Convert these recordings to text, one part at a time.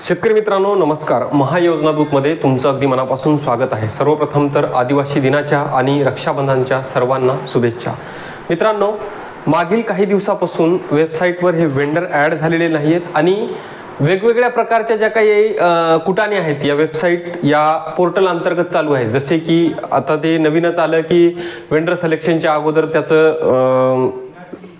शेतकरी मित्रांनो नमस्कार. महायोजना दूतमध्ये तुमचं अगदी मनापासून स्वागत आहे. सर्वप्रथम तर आदिवासी दिनाच्या आणि रक्षाबंधनच्या सर्वांना शुभेच्छा. मित्रांनो मागील काही दिवसापासून वेबसाईटवर हे वेंडर ॲड झालेले नाही आहेत आणि वेगवेगळ्या प्रकारच्या ज्या काही अ, कुटाने आहेत या वेबसाईट या पोर्टल अंतर्गत चालू आहे. जसे की आता ते नवीनच आलं की वेंडर सिलेक्शनच्या अगोदर त्याचं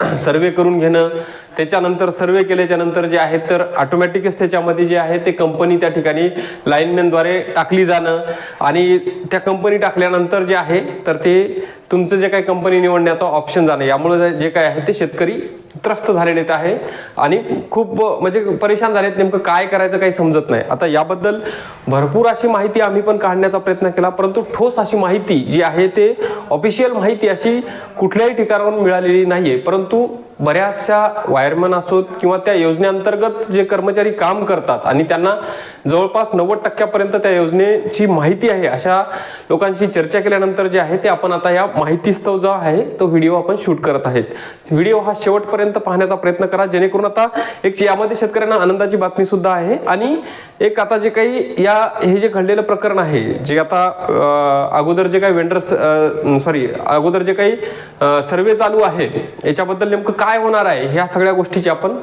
सर्वे करून घेणं त्याच्यानंतर सर्वे केल्याच्यानंतर जे आहे तर ऑटोमॅटिकच त्याच्यामध्ये जे आहे ते कंपनी त्या ठिकाणी लाईनमॅनद्वारे टाकली जाणं आणि त्या कंपनी टाकल्यानंतर जे आहे तर ते तुमचं जे काही कंपनी निवडण्याचा ऑप्शन जाणं यामुळे जे काय आहे ते शेतकरी त्रस्त झालेले आहे. आणि खूप म्हणजे परेशान झालेत नेमकं काय करायचं काही समजत नाही. आता याबद्दल भरपूर अशी माहिती आम्ही पण काढण्याचा प्रयत्न केला परंतु ठोस अशी माहिती जी आहे ते ऑफिशियल माहिती अशी कुठल्याही ठिकाणावरून मिळालेली नाही आहे परंतु बऱ्याचशा वायरमन असोत किंवा त्या योजनेअंतर्गत जे कर्मचारी काम करतात आणि त्यांना जवळपास नव्वद टक्क्यापर्यंत त्या योजनेची माहिती आहे अशा लोकांशी चर्चा केल्यानंतर जे आहे ते आपण आता या माहितीस्तव जो आहे तो व्हिडिओ आपण शूट करत आहेत. व्हिडिओ हा शेवटपर्यंत पाहण्याचा प्रयत्न करा जेणेकरून आता एक यामध्ये शेतकऱ्यांना आनंदाची बातमी सुद्धा आहे. आणि एक आता जे काही या हे जे घडलेलं प्रकरण आहे जे आता अगोदर जे काही वेंडर्स सॉरी अगोदर जे काही सर्वे चालू आहे याच्याबद्दल नेमकं काय होणार आहे ह्या सगळ्या गोष्टीची आपण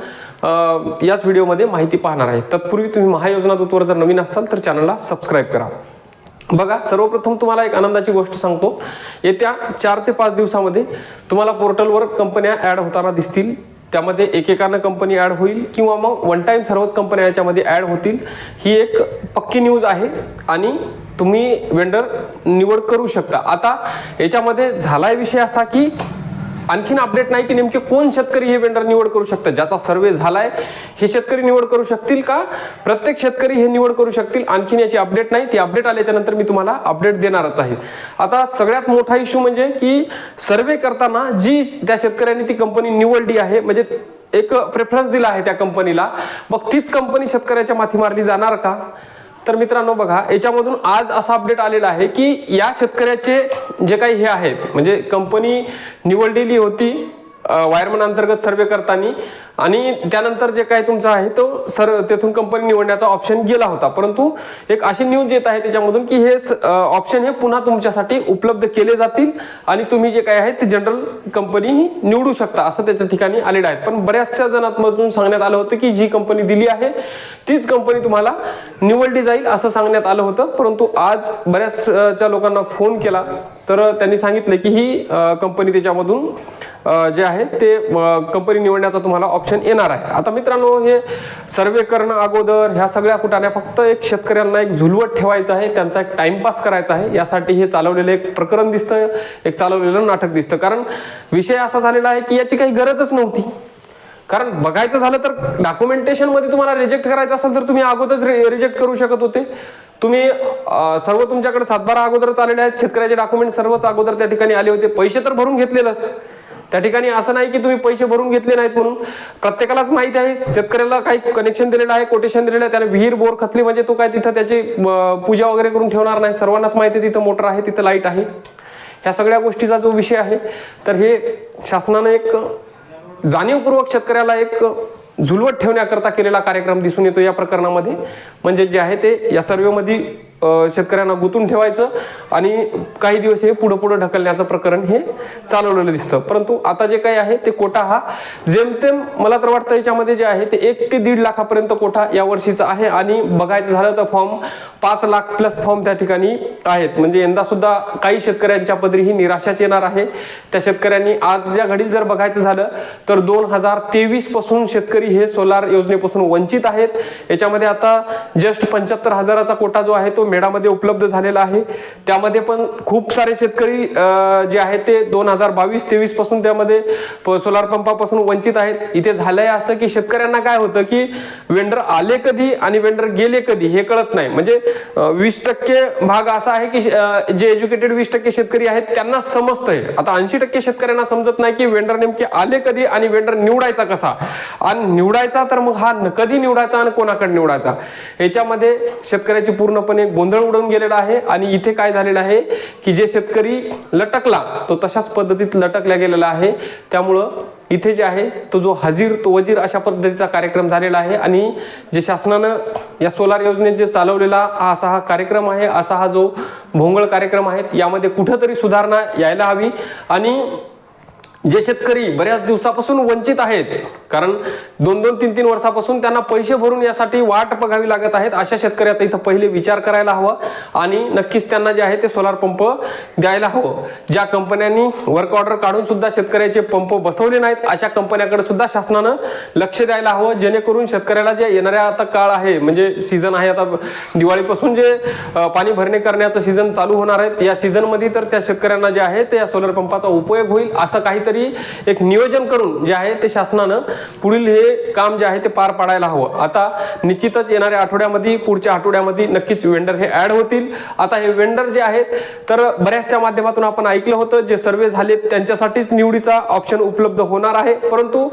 याच व्हिडिओमध्ये माहिती पाहणार आहे. तत्पूर्वी तुम्ही महायोजना दूतवर जर नवीन असाल तर चॅनलला सबस्क्राईब करा. बघा सर्वप्रथम तुम्हाला एक आनंदाची गोष्ट सांगतो. येत्या चार ते पाच दिवसामध्ये तुम्हाला पोर्टलवर कंपन्या ॲड होताना दिसतील. त्यामध्ये एकेकानं कंपनी ॲड होईल किंवा मग वन टाईम सर्वच कंपन्या याच्यामध्ये ॲड होतील. ही एक पक्की न्यूज आहे आणि तुम्ही वेंडर निवड करू शकता. आता याच्यामध्ये झालाय विषय असा की आणखीन अपडेट नाही की नेमके कोण शेतकरी हे वेंडर निवड करू शकतात ज्याचा सर्वे झालाय हे शेतकरी निवड करू शकतील का? प्रत्येक शेतकरी हे निवड करू शकतील. आणखीन याची अपडेट नाही. ती अपडेट आल्याच्यानंतर मी तुम्हाला अपडेट देणारच आहे. आता सगळ्यात मोठा इश्यू म्हणजे की सर्वे करताना जी त्या शेतकऱ्यांनी ती कंपनी निवडली आहे म्हणजे एक प्रेफरन्स दिला आहे त्या कंपनीला मग तीच कंपनी शेतकऱ्याच्या माथी मारली जाणार का? तर मित्रांनो बघा याच्यामधून आज असा अपडेट आलेला आहे की या शेतकऱ्याचे जे काही हे आहेत म्हणजे कंपनी निवडलेली होती वायरमन अंतर्गत सर्वे करताना आणि त्यानंतर जे काही तुमचा आहे तो सर तेथून कंपनी निवडण्याचा ऑप्शन गेला होता. परंतु एक अशी न्यूज येत आहे त्याच्यामधून की हे ऑप्शन हे पुन्हा तुमच्यासाठी उपलब्ध केले जातील आणि तुम्ही जे काही आहे ते जनरल कंपनी ही निवडू शकता असं त्याच्या ठिकाणी आलेलं आहे. पण बऱ्याचशा जणांमधून सांगण्यात आलं होतं की जी कंपनी दिली आहे तीच कंपनी तुम्हाला निवडली जाईल असं सांगण्यात आलं होतं. परंतु आज बऱ्याचच्या लोकांना फोन केला. तर त्यांनी सांगितलं की ही कंपनी त्याच्यामधून जे आहे ते कंपनी निवडण्याचा तुम्हाला ऑप्शन येणार आहे. आता मित्रांनो हे सर्वे करणं अगोदर ह्या सगळ्या कुटाण्या फक्त एक शेतकऱ्यांना एक झुलवत ठेवायचं आहे. त्यांचा एक टाइमपास करायचा आहे. यासाठी हे चालवलेलं एक प्रकरण दिसतं. एक चालवलेलं नाटक दिसतं. कारण विषय असा झालेला आहे की याची काही गरजच नव्हती. कारण बघायचं झालं तर डॉक्युमेंटेशनमध्ये तुम्हाला रिजेक्ट करायचं असेल तर तुम्ही अगोदरच रिजेक्ट करू शकत होते. तुम्ही सर्व तुमच्याकडे सातबारा अगोदरच आलेले आहेत. शेतकऱ्याचे डॉक्युमेंट सर्वच अगोदर त्या ठिकाणी आले होते. पैसे तर भरून घेतलेलंच. त्या ठिकाणी असं नाही की तुम्ही पैसे भरून घेतले नाहीत म्हणून. प्रत्येकालाच माहिती आहे शेतकऱ्याला काही कनेक्शन दिलेलं आहे कोटेशन दिलेलं आहे. त्याने विहीर बोर खतली म्हणजे तो काय तिथं त्याची पूजा वगैरे करून ठेवणार नाही. सर्वांनाच माहिती आहे तिथं मोटर आहे तिथं लाइट आहे. ह्या सगळ्या गोष्टीचा जो विषय आहे तर हे शासनानं एक जाणीवपूर्वक शेतकऱ्याला एक झुलवत ठेवण्याकरता केलेला कार्यक्रम दिसून येतो या प्रकरणामध्ये. म्हणजे जे आहे ते या सर्वेमध्ये शेतकऱ्यांना गुंतून ठेवायचं आणि काही दिवस हे पुढं पुढं ढकलण्याचं प्रकरण हे चालवलेलं दिसतं. परंतु आता जे काही आहे ते कोटा हा जेमतेम मला तर वाटतं याच्यामध्ये जे आहे ते एक ते दीड लाखापर्यंत कोटा या वर्षीचा आहे आणि बघायचं झालं तर फॉर्म पाच लाख प्लस फॉर्म त्या ठिकाणी आहेत. म्हणजे यंदा सुद्धा काही शेतकऱ्यांच्या पदरी ही निराशाच येणार आहे. त्या शेतकऱ्यांनी आज ज्या घडील जर बघायचं झालं तर दोन हजार तेवीसपासून शेतकरी हे सोलार योजनेपासून वंचित आहेत. याच्यामध्ये आता जस्ट पंच्याहत्तर हजाराचा कोटा जो आहे तो मेळामध्ये उपलब्ध झालेला आहे. त्यामध्ये पण खूप सारे शेतकरी जे आहेत ते दोन हजार बावीस तेवीसपासून त्यामध्ये सोलार पंपापासून वंचित आहेत. इथे झालंय असं की शेतकऱ्यांना काय होतं की वेंडर आले कधी आणि वेंडर गेले कधी हे कळत नाही. म्हणजे वीस टक्के भाग असा आहे की जे एज्युकेटेड वीस टक्के शेतकरी आहेत त्यांना समजतंय. आता ऐंशी टक्के शेतकऱ्यांना समजत नाही की वेंडर नेमके आले कधी आणि वेंडर निवडायचा कसा. आणि निवडायचा तर मग हा कधी निवडायचा आणि कोणाकडे निवडायचा? याच्यामध्ये शेतकऱ्याची पूर्णपणे गोंधळ उडून गेलेला आहे आणि इथे काय झालेलं आहे की जे शेतकरी लटकला तो तशाच पद्धतीत लटकला गेलेला आहे. त्यामुळं इथे जे आहे तो जो हजीर तो वजीर अशा पद्धतीचा कार्यक्रम झालेला आहे आणि जे शासनानं या सोलार योजनेत जे चालवलेला हा असा हा कार्यक्रम आहे असा हा जो भोंगळ कार्यक्रम आहे यामध्ये कुठंतरी सुधारणा यायला हवी. आणि जे शेतकरी बऱ्याच दिवसापासून वंचित आहेत कारण दोन दोन तीन तीन वर्षापासून त्यांना पैसे भरून यासाठी वाट बघावी लागत आहेत. अशा शेतकऱ्याचा इथं पहिले विचार करायला हवा आणि नक्कीच त्यांना जे आहे ते सोलार पंप द्यायला हवं. ज्या कंपन्यांनी वर्क ऑर्डर काढून सुद्धा शेतकऱ्याचे पंप बसवले नाहीत अशा कंपन्याकडे सुद्धा शासनानं लक्ष द्यायला हवं. जेणेकरून शेतकऱ्याला जे येणाऱ्या आता काळ आहे म्हणजे सीझन आहे आता दिवाळीपासून जे पाणी भरणे करण्याचं सीझन चालू होणार आहे या सीझनमध्ये तर त्या शेतकऱ्यांना जे आहे ते या सोलर पंपाचा उपयोग होईल असं काहीतरी एक नियोजन करून जे आहे ते शासनानं पुढील हे काम जे आहे ते पार पाडायला हवं. आता निश्चितच येणाऱ्या आठवड्यामध्ये पुढच्या आठवड्यामध्ये नक्कीच वेंडर हे ऍड होतील. आता हे वेंडर जे आहेत तर बऱ्याचशा माध्यमातून आपण ऐकलं होतं जे सर्वे झाले त्यांच्यासाठीच निवडीचा ऑप्शन उपलब्ध होणार आहे. परंतु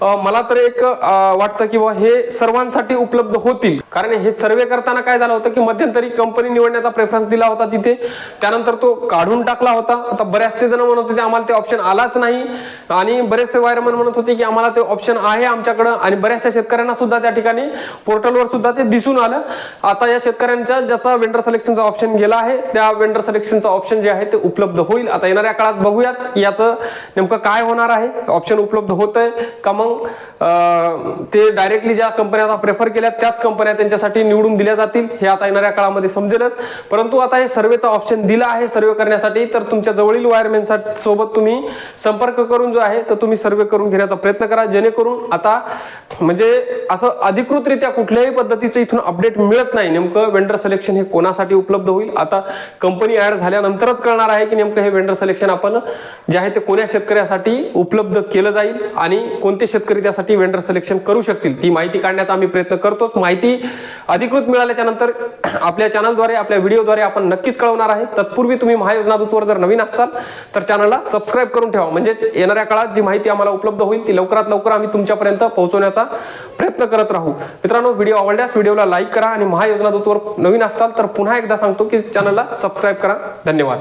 मला तर एक वाटतं की हे सर्वांसाठी उपलब्ध होतील. कारण हे सर्वे करताना काय झालं होतं की मध्यंतरी कंपनी निवडण्याचा प्रेफरन्स दिला होता तिथे. त्यानंतर तो काढून टाकला होता. आता बऱ्याचशे जण म्हणत होते आम्हाला ते ऑप्शन आलाच नाही. आणि बरेचसे वायरमन म्हणत होते की आम्हाला ते ऑप्शन आहे आमच्याकडं आणि बऱ्याचशा शेतकऱ्यांना सुद्धा त्या ठिकाणी पोर्टलवर सुद्धा ते दिसून आलं. आता या शेतकऱ्यांच्या ज्याचा वेंडर सिलेक्शनचा ऑप्शन गेला आहे त्या वेंडर सिलेक्शनचा ऑप्शन जे आहे ते उपलब्ध होईल. आता येणाऱ्या काळात बघूयात याचं नेमकं काय होणार आहे. ऑप्शन उपलब्ध होत आहे का मग? ते डायरेक्टली ज्या कंपन्या आता प्रेफर केल्या त्याच कंपन्या त्यांच्यासाठी निवडून दिल्या जातील. हे आता येणाऱ्या काळामध्ये समजेलच. परंतु आता हे सर्वेचा ऑप्शन दिला आहे सर्वे करण्यासाठी. तर तुमच्या जवळील वायरमॅन सोबत तुम्ही संपर्क करून जो आहे तर तुम्ही सर्वे करून घेण्याचा प्रयत्न करा. जेणेकरून आता म्हणजे असं अधिकृतरित्या कुठल्याही पद्धतीचं इथून अपडेट मिळत नाही. नेमकं वेंडर सिलेक्शन हे कोणासाठी उपलब्ध होईल? आता कंपनी ऍड झाल्यानंतरच कळणार आहे की नेमकं हे वेंडर सिलेक्शन आपण जे आहे ते कोण्या शेतकऱ्यासाठी उपलब्ध केलं जाईल आणि कोणते शेतकरी त्यासाठी वेंडर सिलेक्शन करू शकतील? ती माहिती काढण्याचा आम्ही प्रयत्न करतोच. माहिती अधिकृत मिळाल्याच्या नंतर आपल्या चॅनलद्वारे आपल्या व्हिडिओद्वारे आपण नक्कीच कळवणार आहे. तत्पूर्वी तुम्ही महायोजना दूतवर जर नवीन असाल तर चॅनलला सबस्क्राईब करून ठेवा. म्हणजेच येणाऱ्या काळात जी माहिती आम्हाला उपलब्ध होईल ती लवकरात लवकर आम्ही तुमच्यापर्यंत पोहोचवण्याचा प्रयत्न करत राहू. मित्रांनो व्हिडिओ आवडल्यास व्हिडिओला लाईक करा आणि महायोजना दूतवर नवीन असताल तर पुन्हा एकदा सांगतो की चॅनलला सबस्क्राईब करा. धन्यवाद.